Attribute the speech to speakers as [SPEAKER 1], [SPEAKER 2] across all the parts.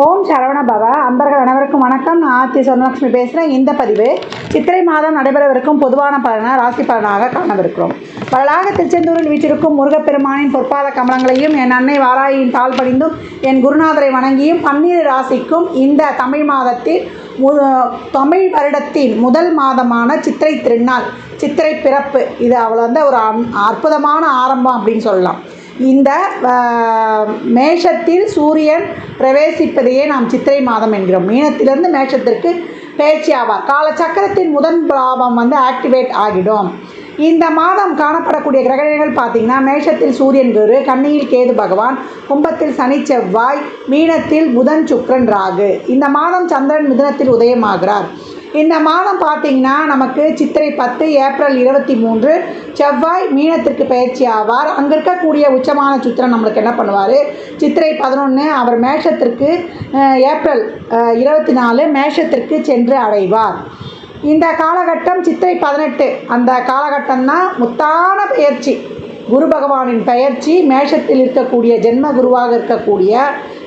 [SPEAKER 1] ஓம் சரவண பவ. அன்பர்கள் அனைவருக்கும் வணக்கம். நான் ஆர்த்தி சொர்ணலட்சுமி பேசுகிறேன் இந்த பதிவு சித்திரை மாதம் நடைபெறவிருக்கும் பொதுவான பலனாக ராசி பலனாக காணவிருக்கிறோம். பலனாக திருச்செந்தூரில் வீற்றிருக்கும் முருகப்பெருமானின் பொற்பாத கமலங்களையும் என் அன்னை வாராயின் தாழ் பணிந்தும் என் குருநாதரை வணங்கியும் பன்னிரு ராசிக்கும் இந்த தமிழ் மாதத்தில் மு தமிழ் வருடத்தின் முதல் மாதமான சித்திரை திருநாள் சித்திரை பிறப்பு. இது அவ்வளோ வந்து ஒரு அன்- அற்புதமான ஆரம்பம் அப்படின்னு சொல்லலாம். இந்த மேஷத்தில் சூரியன் பிரவேசிப்பதையே நாம் சித்திரை மாதம் என்கிறோம். மீனத்திலிருந்து மேஷத்திற்கு பேச்சு ஆவார். காலச்சக்கரத்தின் முதன் பாவம் வந்து ஆக்டிவேட் ஆகிடும். இந்த மாதம் காணப்படக்கூடிய கிரகணங்கள் பார்த்தீங்கன்னா மேஷத்தில் சூரியன் குரு கன்னியில் கேது பகவான் கும்பத்தில் சனி செவ்வாய் மீனத்தில் புதன் சுக்கிரன் ராகு. இந்த மாதம் சந்திரன் மிதுனத்தில் உதயமாகிறார். இந்த மாதம் பார்த்தீங்கன்னா நமக்கு சித்திரை பத்து ஏப்ரல் இருபத்தி மூன்று செவ்வாய் மீனத்திற்கு பயிற்சி ஆவார். அங்கே இருக்கக்கூடிய உச்சமான சித்திரம் நம்மளுக்கு என்ன பண்ணுவார்? சித்திரை பதினொன்று அவர் மேஷத்திற்கு ஏப்ரல் இருபத்தி நாலு மேஷத்திற்கு சென்று அடைவார். இந்த காலகட்டம் சித்திரை பதினெட்டு. அந்த காலகட்டம் தான் முத்தான பயிற்சி. குரு பகவானின் பயிற்சி மேஷத்தில் இருக்கக்கூடிய ஜென்ம குருவாக இருக்கக்கூடிய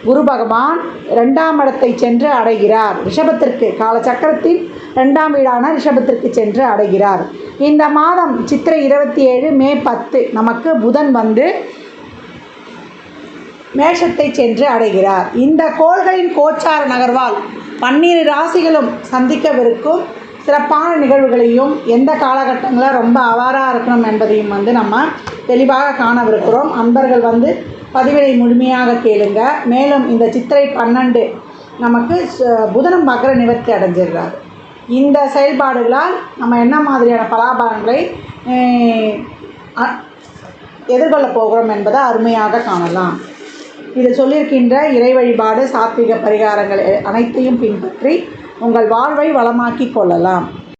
[SPEAKER 1] குரு பகவான் ரெண்டாம் இடத்தை சென்று அடைகிறார். ரிஷபத்திற்கு காலச்சக்கரத்தின் ரெண்டாம் வீடான ரிஷபத்திற்கு சென்று அடைகிறார். இந்த மாதம் சித்திரை இருபத்தி ஏழு மே பத்து நமக்கு புதன் வந்து மேஷத்தை சென்று அடைகிறார். இந்த கோள்களின் கோச்சார நகர்வால் பன்னிரு ராசிகளும் சந்திக்கவிருக்கும் சிறப்பான நிகழ்வுகளையும் எந்த காலகட்டங்களில் ரொம்ப அவாராக இருக்கணும் என்பதையும் வந்து நம்ம தெளிவாக காணவிருக்கிறோம். அன்பர்கள் வந்து பதிவினை முழுமையாக கேளுங்க. மேலும் இந்த சித்திரை பன்னெண்டு நமக்கு ச- புதனம் மகர நிவர்த்தி அடைஞ்சிடுறாரு. இந்த செயல்பாடுகளால் நம்ம என்ன மாதிரியான பலாபலன்களை அ- எதிர்கொள்ள போகிறோம் என்பதை அருமையாக காணலாம். இது சொல்லியிருக்கின்ற இறை வழிபாடு சாத்விக பரிகாரங்கள் அனைத்தையும் பின்பற்றி உங்கள் வாழ்வை வளமாக்கி கொள்ளலாம்.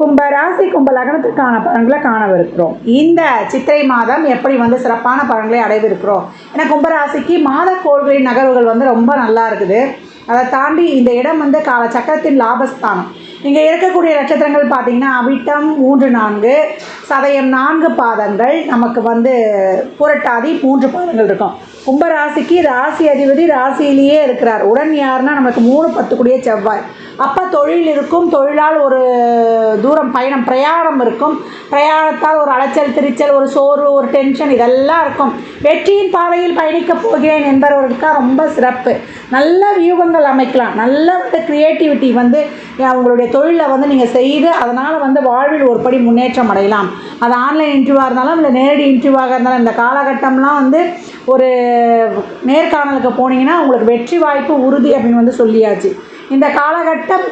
[SPEAKER 1] கும்ப ராசி கும்ப லக்னத்துக்கான பலன்களை காணவிருக்கிறோம். இந்த சித்திரை மாதம் எப்படி வந்து சிறப்பான பலன்களை அடைவிருக்கிறோம் ஏன்னா கும்பராசிக்கு மாத கோள்களின் நகர்வுகள் வந்து ரொம்ப நல்லா இருக்குது. அதை தாண்டி இந்த இடம் வந்து கால சக்கரத்தின் லாபஸ்தானம். இங்கே இருக்கக்கூடிய நட்சத்திரங்கள் பார்த்தீங்கன்னா அவிட்டம் மூன்று நான்கு சதயம் நான்கு பாதங்கள் நமக்கு வந்து புரட்டாதி மூன்று பாதங்கள் இருக்கும். கும்பராசிக்கு ராசி அதிபதி ராசியிலேயே இருக்கிறார். உடன் யாருன்னா நமக்கு மூணு பத்துக்குடிய செவ்வாய். அப்போ தொழில் இருக்கும். தொழிலால் ஒரு தூரம் பயணம் பிரயாணம் இருக்கும். பிரயாணத்தால் ஒரு அலைச்சல் திரிச்சல் ஒரு சோர்வு ஒரு டென்ஷன் இதெல்லாம் இருக்கும். வெற்றியின் பாதையில் பயணிக்கப் போகிறேன் என்பவர்களுக்காக ரொம்ப சிறப்பு. நல்ல வியூகங்கள் அமைக்கலாம். நல்ல வந்து க்ரியேட்டிவிட்டி வந்து அவங்களுடைய தொழிலை வந்து நீங்கள் செய்து அதனால் வந்து வாழ்வில் ஒரு படி முன்னேற்றம் அடையலாம். அது ஆன்லைன் இன்டர்வியூவாக இருந்தாலும் இல்லை நேரடி இன்டர்வியூவாக இருந்தாலும் இந்த காலகட்டம்லாம் வந்து ஒரு நேர்காணலுக்கு போனீங்கன்னா உங்களுக்கு வெற்றி வாய்ப்பு உறுதி அப்படின்னு வந்து சொல்லியாச்சு. இந்த காலகட்டம்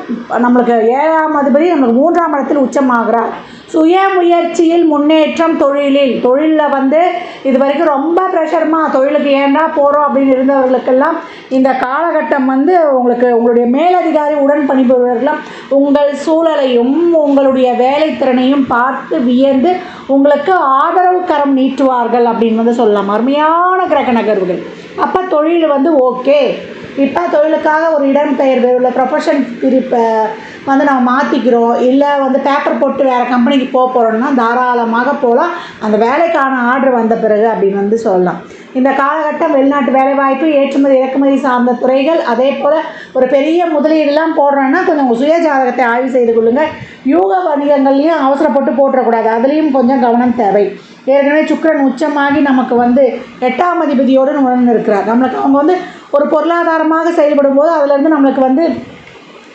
[SPEAKER 1] நம்மளுக்கு ஏழாம் அதிபதி நம்மளுக்கு மூன்றாம் இடத்தில் உச்சமாகிறார். சுய முயற்சியில் முன்னேற்றம் தொழிலில். தொழிலில் வந்து இது வரைக்கும் ரொம்ப ப்ரெஷர்மா தொழிலுக்கு ஏன்டா போகிறோம் அப்படின்னு இருந்தவர்களுக்கெல்லாம் இந்த காலகட்டம் வந்து உங்களுக்கு உங்களுடைய மேலதிகாரி உடன் பணிபுரிவர்களாம் உங்கள் சூழலையும் உங்களுடைய வேலைத்திறனையும் பார்த்து வியந்து உங்களுக்கு ஆதரவு கரம் நீட்டுவார்கள் அப்படின்னு வந்து சொல்லலாம். அருமையான கிரக நகர்வுகள். அப்போ தொழில் வந்து ஓகே இப்போ தொழிலுக்காக ஒரு இடம்பெயர்வு இல்லை ப்ரொஃபஷன் பிரிப்பை வந்து நம்ம மாற்றிக்கிறோம் இல்லை வந்து பேப்பர் போட்டு வேறு கம்பெனிக்கு போக போகிறோம்னா தாராளமாக போகலாம் அந்த வேலைக்கான ஆர்டர் வந்த பிறகு அப்படின்னு வந்து சொல்லலாம். இந்த காலகட்டம் வெளிநாட்டு வேலைவாய்ப்பு ஏற்றுமதி இறக்குமதி சார்ந்த துறைகள் அதே போல் ஒரு பெரிய முதலீடுலாம் போடுறோன்னா கொஞ்சம் உங்கள் சுய ஜாதகத்தை ஆய்வு செய்து கொள்ளுங்கள் யூக வணிகங்கள்லையும் அவசரப்பட்டு போட்டுறக்கூடாது. அதுலேயும் கொஞ்சம் கவனம் தேவை. ஏற்கனவே சுக்கிரன் உச்சமாகி நமக்கு வந்து எட்டாம் அதிபதியோடு உணர்ந்து இருக்கிறார் நம்மளுக்கு அவங்க வந்து ஒரு பொருளாதாரமாக செயல்படும் போது அதுலேருந்து நம்மளுக்கு வந்து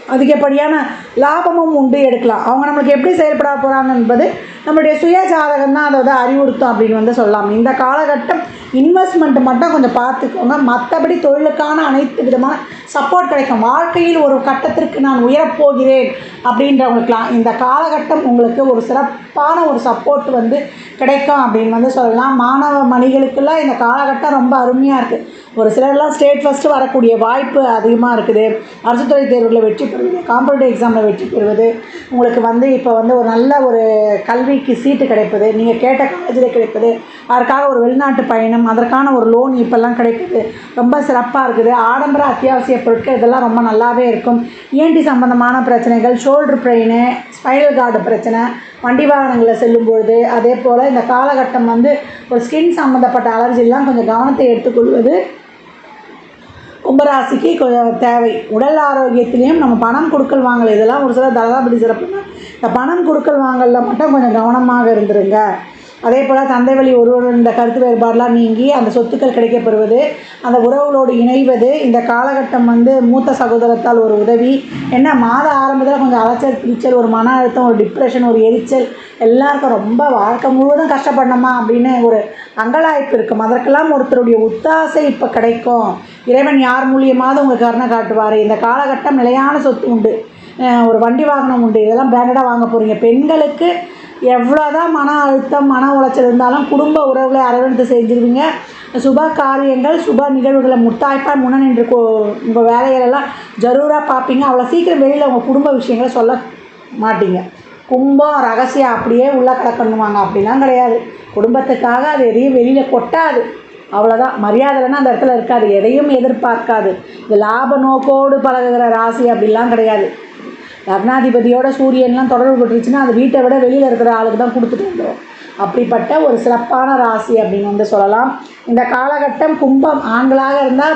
[SPEAKER 1] அதிகப்படியான லாபமும் உண்டு எடுக்கலாம். அவங்க நம்மளுக்கு எப்படி செயல்பட போகிறாங்க என்பது நம்மளுடைய சுய ஜாதகம் தான் அதை வந்து அறிவுறுத்தும் அப்படின்னு வந்து சொல்லலாம். இந்த காலகட்டம் இன்வெஸ்ட்மெண்ட் மட்டும் கொஞ்சம் பார்த்துக்கோங்க. மற்றபடி தொழிலுக்கான அனைத்து விதமான சப்போர்ட் கிடைக்கும். வாழ்க்கையில் ஒரு கட்டத்திற்கு நான் உயரப்போகிறேன் அப்படின்றவங்களுக்கெலாம் இந்த காலகட்டம் உங்களுக்கு ஒரு சிறப்பான ஒரு சப்போர்ட் வந்து கிடைக்கும் அப்படின்னு வந்து சொல்லலாம். மாணவ மணிகளுக்கெல்லாம் இந்த காலகட்டம் ரொம்ப அருமையாக இருக்குது ஒரு சிலர்லாம் ஸ்டேட் ஃபஸ்ட்டு வரக்கூடிய வாய்ப்பு அதிகமாக இருக்குது. அரசு துறை தேர்வுகளில் வெற்றி பெறுவது காம்படிட்டிவ் எக்ஸாமில் வெற்றி பெறுவது உங்களுக்கு வந்து இப்போ வந்து ஒரு நல்ல ஒரு கல்விக்கு சீட்டு கிடைப்பது நீங்கள் கேட்ட காலேஜில் கிடைப்பது அதற்காக ஒரு வெளிநாட்டு பயணம் அதற்கான ஒரு லோன் இப்போல்லாம் கிடைக்குது. ரொம்ப சிறப்பாக இருக்குது. ஆடம்பர அத்தியாவசிய பொருட்கள் இதெல்லாம் ரொம்ப நல்லாவே இருக்கும். இஎன்டி சம்மந்தமான பிரச்சனைகள் ஷோல்டர் பெயின் ஸ்பைனல் கார்டு பிரச்சனை வண்டி வாகனங்களில் செல்லும்பொழுது அதே போல் இந்த காலகட்டம் வந்து ஒரு ஸ்கின் சம்மந்தப்பட்ட அலர்ஜிலாம் கொஞ்சம் கவனத்தை எடுத்துக்கொள்வது கும்பராசிக்கு கொஞ்சம் தேவை. உடல் ஆரோக்கியத்திலையும் நம்ம பணம் கொடுக்கல் வாங்கல். இதெல்லாம் ஒரு சில தலதாபதி சிறப்புன்னா இந்த பணம் கொடுக்கல் வாங்கலில் மட்டும் கொஞ்சம் கவனமாக இருந்துருங்க. அதே போல் தந்தை வழி ஒருவர் இந்த கருத்து வேறுபாடெலாம் நீங்கி அந்த சொத்துக்கள் கிடைக்கப்பெறுவது அந்த உறவுகளோடு இணைவது இந்த காலகட்டம் வந்து மூத்த சகோதரத்தால் ஒரு உதவி. என்ன மாத ஆரம்பத்தில் கொஞ்சம் அலைச்சல் பிரிச்சல் ஒரு மன அழுத்தம் ஒரு டிப்ரெஷன் ஒரு எரிச்சல் எல்லாருக்கும் ரொம்ப வாழ்க்கை முழுவதும் கஷ்டப்படணுமா அப்படின்னு ஒரு அங்கலாய்ப்பு இருக்கும். அதற்கெல்லாம் ஒருத்தருடைய உத்தாசை இப்போ கிடைக்கும். இறைவன் யார் மூலியமாவது உங்கள் கருணை காட்டுவார். இந்த காலகட்டம் நிலையான சொத்து உண்டு. ஒரு வண்டி வாகனம் உண்டு. இதெல்லாம் பிராண்டடாக வாங்க போகிறீங்க பெண்களுக்கு எவ்வளோ தான் மன அழுத்தம் மன உளைச்சல் இருந்தாலும் குடும்ப உறவுகளை அரவணைத்து செஞ்சுருவீங்க. சுப காரியங்கள் சுப நிகழ்வுகளை முத்தாய்ப்பாக முன்ன நின்று கோ உங்கள் வேலைகளெல்லாம் ஜரூராக பார்ப்பீங்க. அவ்வளோ சீக்கிரம் வெளியில் உங்கள் குடும்ப விஷயங்களை சொல்ல மாட்டீங்க. கும்பம் ரகசியம் அப்படியே உள்ளே கிடக்கணுவாங்க அப்படிலாம் கிடையாது. குடும்பத்துக்காக அது எதையும் வெளியில் கொட்டாது. அவ்வளோதான் மரியாதை அந்த இடத்துல இருக்காது. எதையும் எதிர்பார்க்காது. இது லாப நோக்கோடு பழகுகிற ராசி அப்படிலாம் கிடையாது. லக்னாதிபதியோட சூரியன்லாம் தொடர்பு பட்டுருச்சுன்னா அது வீட்டை விட வெளியில் இருக்கிற ஆளுக்கு தான் கொடுத்துட்டு வந்துடும் அப்படிப்பட்ட ஒரு சிறப்பான ராசி அப்படின்னு வந்து சொல்லலாம். இந்த காலகட்டம் கும்பம் ஆண்களாக இருந்தால்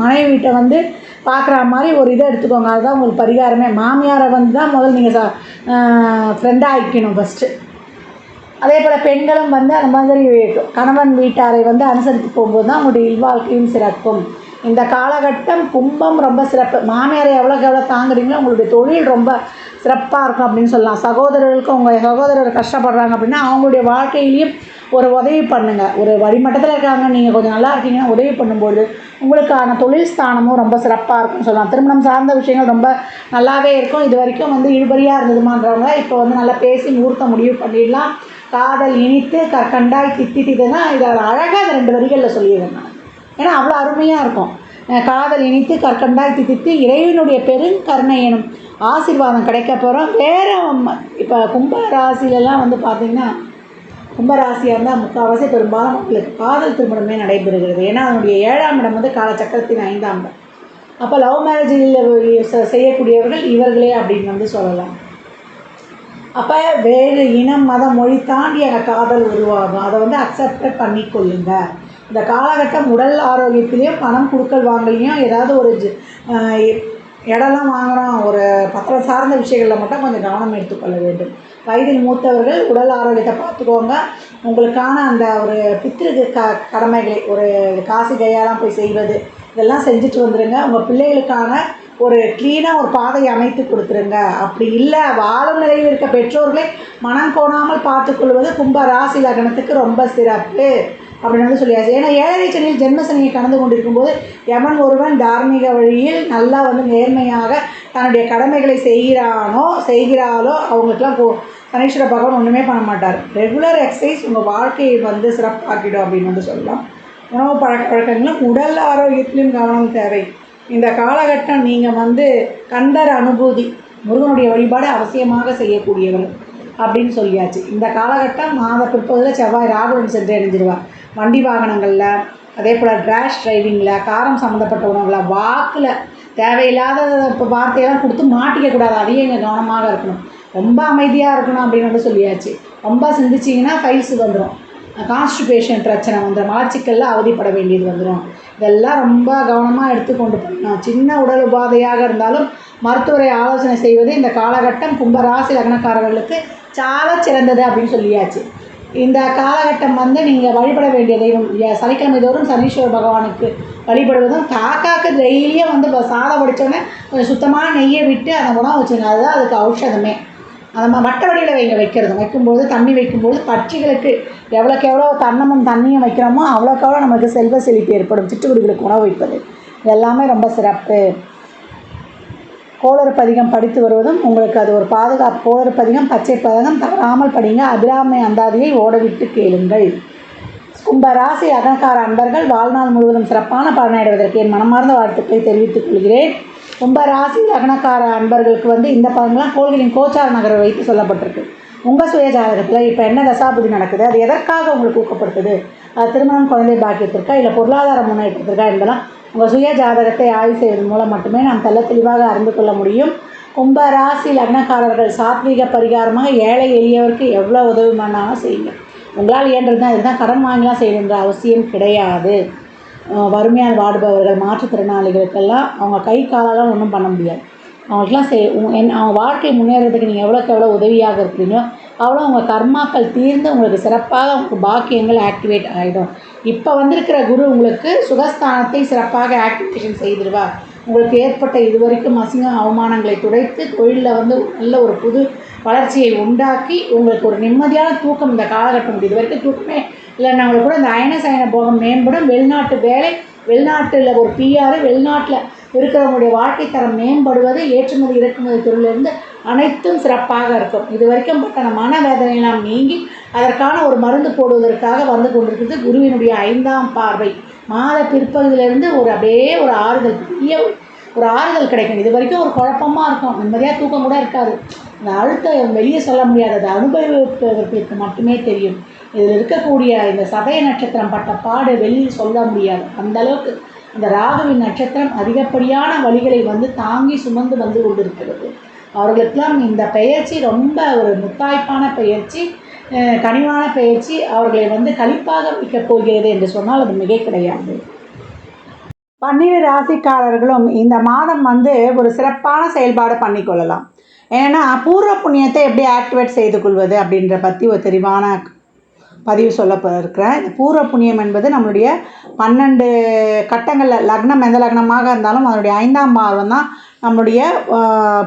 [SPEAKER 1] மனைவி வீட்டை வந்து பார்க்குற மாதிரி ஒரு இதை எடுத்துக்கோங்க. அதுதான் உங்களுக்கு பரிகாரமே. மாமியாரை வந்து தான் முதல் நீங்கள் சா ஃப்ரெண்டாக ஆக்கிக்கணும் ஃபஸ்ட்டு அதே போல் பெண்களும் வந்து அந்த மாதிரி கணவன் வீட்டாரை வந்து அனுசரித்து போகும்போது தான் உங்களுடைய இல்வாழ்க்கையும் சிறக்கும். இந்த காலகட்டம் கும்பம் ரொம்ப சிறப்பு. மாமியாரை எவ்வளோக்கு எவ்வளோ தாங்குறீங்களோ உங்களுடைய தொழில் ரொம்ப சிறப்பாக இருக்கும் அப்படின்னு சொல்லலாம். சகோதரர்களுக்கு உங்கள் சகோதரர் கஷ்டப்படுறாங்க அப்படின்னா அவங்களுடைய வாழ்க்கையிலையும் ஒரு உதவி பண்ணுங்கள் ஒரு வழிமட்டத்தில் இருக்காங்க நீங்கள் கொஞ்சம் நல்லா இருக்கீங்கன்னா உதவி பண்ணும்போது உங்களுக்கான தொழில் ஸ்தானமும் ரொம்ப சிறப்பாக இருக்கும்னு சொல்லலாம். திருமணம் சார்ந்த விஷயங்கள் ரொம்ப நல்லாவே இருக்கும். இது வரைக்கும் வந்து இழுபறியாக இருந்ததுமான்றவங்க இப்போ வந்து நல்லா பேசி முகூர்த்த முடிவு பண்ணிடலாம். காதல் இனித்து கற்கண்டாய் தித்திட்டுதுன்னா இதை அழகாக இந்த ரெண்டு வரிகளில் சொல்லிடுவேன் நான் ஏன்னா அவ்வளோ அருமையாக இருக்கும். காதல் இனித்து கற்கண்டாய் தித்தித்து இறைவனுடைய பெருங்கருணை எனும் ஆசீர்வாதம் கிடைக்க போகிறோம் வேறு இப்போ கும்ப ராசிலெல்லாம் வந்து பார்த்திங்கன்னா கும்பராசியாக இருந்தால் முக்கால்வாசி பெரும்பாலும் மக்களுக்கு காதல் திருமணமே நடைபெறுகிறது. ஏன்னா அதனுடைய ஏழாம் இடம் வந்து காலச்சக்கரத்தின் ஐந்தாம் இடம். அப்போ லவ் மேரேஜில் செய்யக்கூடியவர்கள் இவர்களே அப்படின்னு வந்து சொல்லலாம். அப்போ வேறு இனம் மதம் மொழி தாண்டி எனக்கு காதல் உருவாகும். அதை வந்து அக்செப்ட் பண்ணிக்கொள்ளுங்க இந்த காலகட்டம் உடல் ஆரோக்கியத்திலையும் பணம் கொடுக்கல் வாங்கலையும் ஏதாவது ஒரு ஜ- இடம்லாம் வாங்குகிறோம் ஒரு பத்திரம் சார்ந்த விஷயங்களில் மட்டும் கொஞ்சம் கவனம் எடுத்துக்கொள்ள வேண்டும். வயதில் மூத்தவர்கள் உடல் ஆரோக்கியத்தை பார்த்துக்கோங்க. உங்களுக்கான அந்த ஒரு பித்திருக்கு க கடமைகளை ஒரு காசு கையாலாம் போய் செய்வது இதெல்லாம் செஞ்சுட்டு வந்துடுங்க உங்கள் பிள்ளைகளுக்கான ஒரு க்ளீனாக ஒரு பாதையை அமைத்து கொடுத்துருங்க. அப்படி இல்லை வாழும் நிலையில் இருக்க பெற்றோர்களை மனம் கோணாமல் பார்த்துக்கொள்வது கும்ப ராசி லக்னத்துக்கு ரொம்ப சிறப்பு. அப்படின்னு வந்து சொல்லியாச்சு. ஏன்னா ஏழரை சனியில் ஜென்மசனியை கடந்து கொண்டிருக்கும்போது எவன் ஒருவன் தார்மீக வழியில் நல்லா வந்து நேர்மையாக தன்னுடைய கடமைகளை செய்கிறானோ செய்கிறாளோ அவங்களுக்குலாம் போ சனீஸ்வர பகவான் ஒன்றுமே பண்ண மாட்டார். ரெகுலர் எக்ஸசைஸ் உங்கள் வாழ்க்கையை வந்து சிறப்பாக்கிடும் அப்படின்னு வந்து சொல்லலாம். உணவு பழக்க வழக்கங்களும் உடல் ஆரோக்கியத்திலும் கவனம் தேவை. இந்த காலகட்டம் நீங்கள் வந்து கண்டர் அனுபூதி முருகனுடைய வழிபாடு அவசியமாக செய்யக்கூடியவர் அப்படின்னு சொல்லியாச்சு. இந்த காலகட்டம் மாத பிற்பகுதியில் செவ்வாய் ராகுடன் சென்று அணிஞ்சிருவார் வண்டி வாகனங்களில் அதே போல் ட்ராஷ் டிரைவிங்கில் காரம் சம்மந்தப்பட்ட உணவுகளில் வாக்கில் தேவையில்லாத இப்போ வார்த்தையெல்லாம் கொடுத்து மாட்டிக்க கூடாது. அதையும் இங்கே கவனமாக இருக்கணும். ரொம்ப அமைதியாக இருக்கணும் அப்படின்னு வந்து சொல்லியாச்சு. ரொம்ப சிந்திச்சிங்கன்னா ஃபைல்ஸ் வந்துடும் கான்ஸ்டிபேஷன் பிரச்சனை வந்துடும் மலச்சிக்கல்ல அவதிப்பட வேண்டியது வந்துடும் இதெல்லாம் ரொம்ப கவனமாக எடுத்துக்கொண்டு பண்ணணும் சின்ன உடல் உபாதையாக இருந்தாலும் மருத்துவரை ஆலோசனை செய்வது இந்த காலகட்டம் கும்பராசி லக்னக்காரர்களுக்கு சால சிறந்தது அப்படின்னு சொல்லியாச்சு. இந்த காலகட்டம் வந்து நீங்கள் வழிபட வேண்டிய தெய்வம். சனிக்கிழமை தோறும் சனீஸ்வர பகவானுக்கு வழிபடுவதும் காக்காக்கு டெய்லியும் வந்து இப்போ சாதம் படித்தோடனே கொஞ்சம் சுத்தமாக நெய்யை விட்டு அந்த உணவு வச்சுருங்க அதுதான் அதுக்கு ஔஷதமே. அந்த ம- வட்ட வடிவில் வைங்க வைக்கிறது வைக்கும்போது தண்ணி வைக்கும்போது பட்சிகளுக்கு எவ்வளோக்கு எவ்வளோ தன்னமும் தண்ணியும் வைக்கிறோமோ அவ்வளோக்கு எவ்வளோ நமக்கு செல்வ செழிப்பு ஏற்படும். சிட்டுக்குருவிகளுக்கு உணவு வைப்பது. எல்லாமே ரொம்ப சிறப்பு. கோளறு பதிகம் படித்து வருவதும் உங்களுக்கு அது ஒரு பாதுகாப்பு. கோளறு பதிகம் பச்சை பதகம் தவறாமல் படிங்க. அபிராமி அந்தாதியை ஓடவிட்டு கேளுங்கள். கும்பராசி அகங்கார அன்பர்கள் வாழ்நாள் முழுவதும் சிறப்பான பலனடைவதற்கு என் மனமார்ந்த வாழ்த்துக்களை தெரிவித்துக் கொள்கிறேன். கும்ப ராசி லக்னக்கார அன்பர்களுக்கு வந்து இந்த பதங்கள்லாம் கோள்களின் கோச்சார நகரை வைத்து சொல்லப்பட்டிருக்கு. உங்கள் சுய ஜாதகத்தில் இப்போ என்ன தசாபுதி நடக்குது? அது எதற்காக உங்களுக்கு ஊக்கப்படுத்துது? அது திருமணம் குழந்தை பாக்கியத்திற்கா இல்லை பொருளாதார முன்னேற்றத்திற்கா என்பதெல்லாம் உங்கள் சுய ஜாதகத்தை ஆய்வு செய்வதன் மூலம் மட்டுமே நாம் தெல்ல தெளிவாக அறிந்து கொள்ள முடியும். கும்ப ராசி லக்னக்காரர்கள் சாத்வீக பரிகாரமாக ஏழை எளியவருக்கு எவ்வளோ உதவி பண்ணாலும் செய்யுங்க. உங்களால் இயன்றது தான் இதுதான் கடன் வாங்கிலாம் செய்யணுன்ற அவசியம் கிடையாது. வறுமையால் வாடுபவர்கள் மாற்றுத்திறனாளிகளுக்கெல்லாம் அவங்க கை காலெல்லாம் ஒன்றும் பண்ண முடியாது. அவங்களுக்குலாம் செய் உ- என் அவங்க வாழ்க்கை முன்னேறதுக்கு நீங்கள் எவ்வளோக்கு எவ்வளோ உதவியாக இருக்கிறீங்களோ அவ்வளோ உங்கள் கர்மாக்கள் தீர்ந்து உங்களுக்கு சிறப்பாக உங்களுக்கு பாக்கியங்கள் ஆக்டிவேட் ஆகிடும் இப்போ வந்திருக்கிற குரு உங்களுக்கு சுகஸ்தானத்தை சிறப்பாக ஆக்டிவேஷன் செய்திருவார் உங்களுக்கு ஏற்பட்ட இதுவரைக்கும் அசிங்க அவமானங்களை துடைத்து தொழிலில் வந்து நல்ல ஒரு புது வளர்ச்சியை உண்டாக்கி உங்களுக்கு ஒரு நிம்மதியான தூக்கம் இந்த காலகட்டம் இது வரைக்கும் தூக்கமே இல்லைன்னா கூட அந்த அயன சயன போகம் மேம்படும். வெளிநாட்டு வேலை வெளிநாட்டில் ஒரு பிஆர் வெளிநாட்டில் இருக்கிறவங்களுடைய வாழ்க்கை தரம் மேம்படுவது ஏற்றுமதி இறக்குமதி தொழிலிருந்து அனைத்தும் சிறப்பாக இருக்கும். இது வரைக்கும் பட்ட மனவேதனையெல்லாம் நீங்கி அதற்கான ஒரு மருந்து போடுவதற்காக வந்து கொண்டிருக்கிறது குருவினுடைய ஐந்தாம் பார்வை. மாத பிற்பகுதியிலிருந்து ஒரு அப்படியே ஒரு ஆறுதல் பெரிய ஒரு ஆறுதல் கிடைக்கும். இது வரைக்கும் ஒரு குழப்பமாக இருக்கும். நிம்மதியாக தூக்கம் கூட இருக்காது. அந்த அழுத்தம் வெளியே சொல்ல முடியாது. அதை அனுபவிப்பதற்கு மட்டுமே தெரியும். இதில் இருக்கக்கூடிய இந்த சதய நட்சத்திரம் பட்ட பாடு வெளியில் சொல்ல முடியாது. அந்த அளவுக்கு அந்த ராகுவின் நட்சத்திரம் அதிகப்படியான வழிகளை வந்து தாங்கி சுமந்து வந்து கொண்டிருக்கிறது. அவர்களுக்கெல்லாம் இந்த பெயர்ச்சி ரொம்ப ஒரு முத்தாய்ப்பான பெயர்ச்சி கனிவான பெயர்ச்சி. அவர்களை வந்து கழிப்பாக வைக்கப் போகிறது என்று சொன்னால் அது மிகை கிடையாது. பன்னிரு ராசிக்காரர்களும் இந்த மாதம் வந்து ஒரு சிறப்பான செயல்பாடு பண்ணிக்கொள்ளலாம். ஏன்னா பூர்வ புண்ணியத்தை எப்படி ஆக்டிவேட் செய்து கொள்வது அப்படின்ற பற்றி ஒரு தெளிவான பதிவு சொல்ல இருக்கிறேன் இந்த பூர்வ புண்ணியம் என்பது நம்மளுடைய பன்னெண்டு கட்டங்களில் லக்னம் எந்த லக்னமாக இருந்தாலும் அதனுடைய ஐந்தாம் பாவம் தான் நம்மளுடைய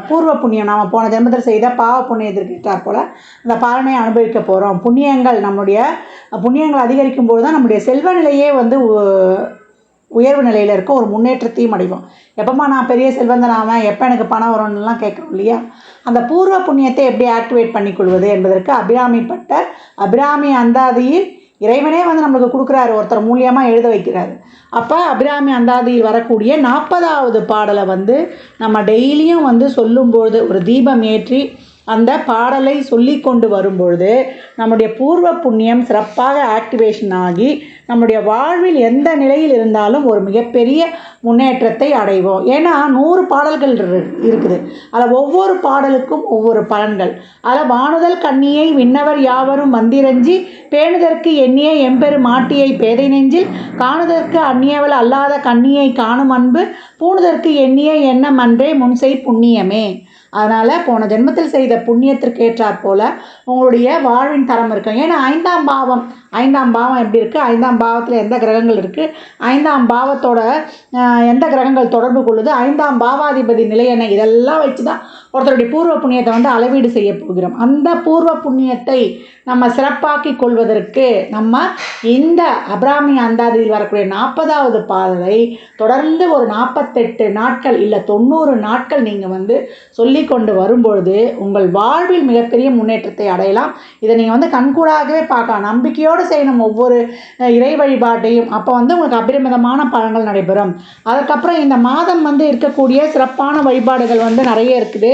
[SPEAKER 1] பூர்வ புண்ணியம். நாம் போன ஜென்மத்தில் செய்த பாவ புண்ணியத்திற்கு போல் அந்த பாலனையை அனுபவிக்க போகிறோம் புண்ணியங்கள் நம்முடைய புண்ணியங்கள் அதிகரிக்கும் போது தான் நம்முடைய செல்வ நிலையே வந்து உயர்வு நிலையில் இருக்க ஒரு முன்னேற்றத்தையும் அடைவோம். எப்போம்மா நான் பெரிய செல்வந்தன் ஆவேன்? எப்போ எனக்கு பணம் வரும்னுலாம் கேட்குறோம் இல்லையா? அந்த பூர்வ புண்ணியத்தை எப்படி ஆக்டிவேட் பண்ணிக்கொள்வது என்பதற்கு அபிராமி பட்டர் அபிராமி அந்தாதியில் இறைவனே வந்து நம்மளுக்கு கொடுக்குறாரு. ஒருத்தர் மூலியமாக எழுத வைக்கிறாரு. அப்போ அபிராமி அந்தாதியில் வரக்கூடிய நாற்பதாவது பாடலை வந்து நம்ம டெய்லியும் வந்து சொல்லும்பொழுது ஒரு தீபம் ஏற்றி அந்த பாடலை சொல்லி கொண்டு வரும்பொழுது நம்முடைய பூர்வ புண்ணியம் சிறப்பாக ஆக்டிவேஷன் ஆகி நம்முடைய வாழ்வில் எந்த நிலையில் இருந்தாலும் ஒரு மிகப்பெரிய முன்னேற்றத்தை அடைவோம். ஏன்னா நூறு பாடல்கள் இரு- இருக்குது. அதில் ஒவ்வொரு பாடலுக்கும் ஒவ்வொரு பலன்கள். அதில் வானுதல் கண்ணியை விண்ணவர் யாவரும் வந்திரஞ்சி பேணுதற்கு எண்ணிய எம்பெரு மாட்டியை பேதை நெஞ்சில் காணுதற்கு அந்நியவள் அல்லாத கண்ணியை காணும் அன்பு பூணுதற்கு எண்ணிய எண்ணம் அன்றே முன்செய் புண்ணியமே. அதனால் போன ஜென்மத்தில் செய்த புண்ணியத்திற்கு ஏற்றாற் போல் உங்களுடைய வாழ்வின் தரம் இருக்கும் ஏன்னா ஐந்தாம் பாவம். ஐந்தாம் பாவம் எப்படி இருக்குது ஐந்தாம் பாவத்தில் எந்த கிரகங்கள் இருக்குது ஐந்தாம் பாவத்தோட எந்த கிரகங்கள் தொடர்பு கொள்ளுது? ஐந்தாம் பாவாதிபதி நிலை என்ன இதெல்லாம் வச்சு தான் ஒருத்தருடைய பூர்வ புண்ணியத்தை வந்து அளவீடு செய்ய போகிறோம். அந்த பூர்வ புண்ணியத்தை நம்ம சிறப்பாக்கி கொள்வதற்கு நம்ம இந்த அபிராமி அந்தாதியில் வரக்கூடிய நாற்பதாவது பாடலை தொடர்ந்து ஒரு நாற்பத்தெட்டு நாட்கள் இல்லை தொண்ணூறு நாட்கள் நீங்கள் வந்து சொல்லி கொண்டு வரும்பொழுது உங்கள் வாழ்வில் மிகப்பெரிய முன்னேற்றத்தை அடையலாம். இதை நீங்கள் வந்து கண்கூடாகவே பார்க்கலாம். நம்பிக்கையோடு செய்யணும் ஒவ்வொரு இறை வழிபாட்டையும். அப்போ வந்து உங்களுக்கு அபரிமிதமான பலன்கள் நடைபெறும். அதுக்கப்புறம் இந்த மாதம் வந்து இருக்கக்கூடிய சிறப்பான வழிபாடுகள் வந்து நிறைய இருக்குது.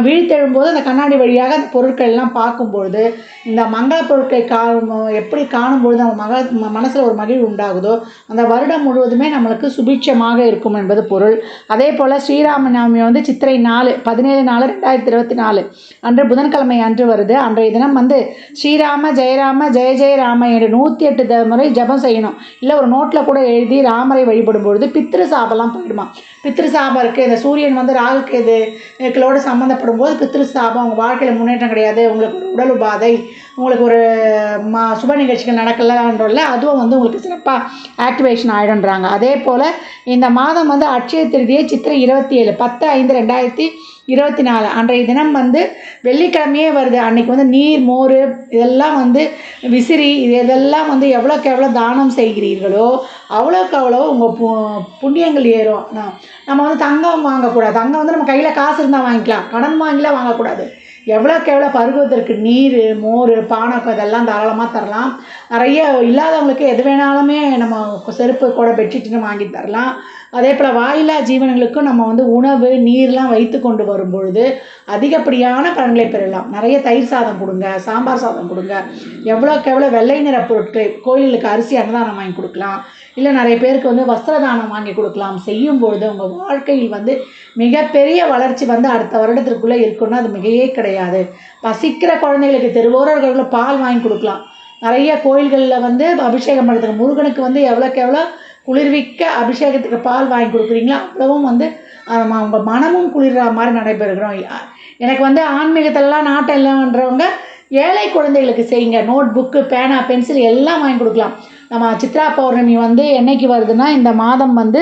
[SPEAKER 1] விழித்தெழும்போது அந்த கண்ணாடி வழியாக அந்த பொருட்கள் எல்லாம் பார்க்கும்பொழுது இந்த மங்கள பொருட்களை கா எப்படி காணும்பொழுது நம்ம மக மனசில் ஒரு மகிழ்வு உண்டாகுதோ அந்த வருடம் முழுவதுமே நம்மளுக்கு சுபிட்சமாக இருக்கும் என்பது பொருள். அதே போல் ஸ்ரீராம நவமி வந்து சித்திரை நாலு பதினேழு நாலு ரெண்டாயிரத்தி இருபத்தி நாலு. அன்று புதன்கிழமை அன்று வருது. அன்றைய தினம் வந்து ஸ்ரீராம ஜெயராம ஜெய ஜெய ராம என்று நூற்றி எட்டு த- முறை ஜெபம் செய்யணும். இல்லை ஒரு நோட்டில் கூட எழுதி ராமரை வழிபடும் பொழுது பித்திரு சாபம்லாம் போயிடுமா. பித்திரு சாபம் இருக்குது இந்த சூரியன் வந்து ராகுக்கு இது சம்மந்த சம்மந்தப்படும் போது பித்ரு சாபம் உங்கள் வாழ்க்கையில் முன்னேற்றம் கிடையாது. உங்களுக்கு ஒரு உடல் உபாதை. உங்களுக்கு ஒரு மா சுப நிகழ்ச்சிகள் நடக்கலன்றல அதுவும் வந்து உங்களுக்கு சிறப்பாக ஆக்டிவேஷன் ஆகிடுன்றாங்க அதே போல் இந்த மாதம் வந்து அட்சய திருதியை சித்திரை இருபத்தி ஏழு பத்து ஐந்து ரெண்டாயிரத்தி இருபத்தி நாலு அன்றைய தினம் வந்து வெள்ளிக்கிழமையே வருது. அன்றைக்கி வந்து நீர் மோர் இதெல்லாம் வந்து விசிறி இது இதெல்லாம் வந்து எவ்வளோக்கு எவ்வளோ தானம் செய்கிறீர்களோ அவ்வளோக்கு அவ்வளோ உங்கள் பு புண்ணியங்கள் ஏறும். நம்ம வந்து தங்கம் வாங்கக்கூடாது. தங்கம் வந்து நம்ம கையில் காசு இருந்தால் வாங்கிக்கலாம். கடன் வாங்கிலாம் வாங்கக்கூடாது. எவ்வளோக்கு எவ்வளோ பருகுவதற்கு நீர் மோர் பானக்கம் இதெல்லாம் தாராளமாக தரலாம். நிறைய இல்லாதவங்களுக்கு எது வேணாலுமே நம்ம செருப்பு கூட பெட்ஷீட்டுன்னு வாங்கி தரலாம். அதே போல் வாயில்லா ஜீவனங்களுக்கும் நம்ம வந்து உணவு நீர்லாம் வைத்து கொண்டு வரும் பொழுது அதிகப்படியான பலன்களை பெறலாம். நிறைய தயிர் சாதம் கொடுங்க சாம்பார் சாதம் கொடுங்க. எவ்வளோக்கு எவ்வளோ வெள்ளை நிற பொருட்கள் கோயிலுக்கு அரிசி அன்னதானம் வாங்கி கொடுக்கலாம். இல்லை நிறைய பேருக்கு வந்து வஸ்திரதானம் வாங்கி கொடுக்கலாம். செய்யும் பொழுது உங்கள் வாழ்க்கையில் வந்து மிகப்பெரிய வளர்ச்சி வந்து அடுத்த வருடத்திற்குள்ளே இருக்குன்னா அது மிகையே கிடையாது. பசிக்கிற குழந்தைகளுக்கு தெருவோரர்களுக்கு பால் வாங்கி கொடுக்கலாம். நிறைய கோயில்களில் வந்து அபிஷேகம் பண்ணுறதுக்கு முருகனுக்கு வந்து எவ்வளோக்கு எவ்வளோ குளிர்விக்க அபிஷேகத்துக்கு பால் வாங்கி கொடுக்குறீங்களோ அவ்வளவும் வந்து அவங்க மனமும் குளிர்ற மாதிரி நடைபெறுகிறோம். எனக்கு வந்து ஆன்மீகத்திலலாம் நாட்டம் இல்லைன்றவங்க ஏழை குழந்தைகளுக்கு செய்யுங்க. நோட் புக்கு பேனா பென்சில் எல்லாம் வாங்கி கொடுக்கலாம். நம்ம சித்ரா பௌர்ணமி வந்து என்னைக்கு வருதுன்னா இந்த மாதம் வந்து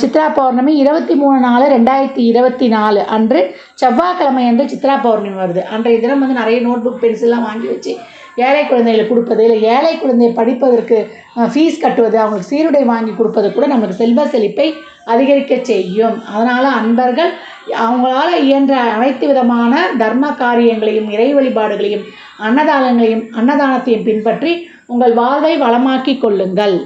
[SPEAKER 1] சித்ரா பௌர்ணமி இருபத்தி மூணு நாலு ரெண்டாயிரத்தி இருபத்தி நாலு அன்று செவ்வாய்க்கிழமை அன்று சித்ரா பௌர்ணமி வருது. அன்றைய தினம் வந்து நிறைய நோட் புக் பென்சில்லாம் வாங்கி வச்சு ஏழை குழந்தைகளுக்கு கொடுப்பது இல்லை ஏழை குழந்தையை படிப்பதற்கு ஃபீஸ் கட்டுவது அவங்களுக்கு சீருடை வாங்கி கொடுப்பது கூட நமக்கு செல்வ செழிப்பை அதிகரிக்க செய்யும். அதனால் அன்பர்கள் அவங்களால இயன்ற அனைத்து விதமான தர்ம காரியங்களையும் இறை வழிபாடுகளையும் அன்னதானங்களையும் அன்னதானத்தையும் பின்பற்றி உங்கள் வாழ்வை வளமாக்கி கொள்ளுங்கள்.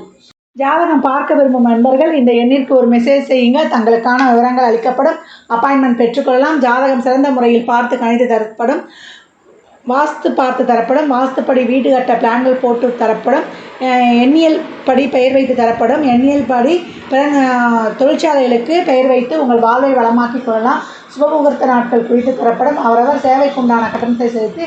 [SPEAKER 1] ஜாதகம் பார்க்க விரும்பும் நண்பர்கள் இந்த எண்ணிற்கு ஒரு மெசேஜ் செய்யுங்க. தங்களுக்கான விவரங்கள் அளிக்கப்படும். அப்பாயின்மெண்ட் பெற்றுக்கொள்ளலாம். ஜாதகம் சிறந்த முறையில் பார்த்து கணித்து தரப்படும். வாஸ்து பார்த்து தரப்படும். வாஸ்துப்படி வீடு கட்ட பிளான்கள் போட்டு தரப்படும். எண்ணியல் படி பெயர் வைத்து தரப்படும். எண்ணியல் படி பிற தொழிற்சாலைகளுக்கு பெயர் வைத்து உங்கள் வாழ்வை வளமாக்கிக் கொள்ளலாம். சுபமுகூர்த்த நாட்கள் குறித்து தரப்படும். அவரவர் சேவைக்குண்டான கட்டணத்தை செலுத்தி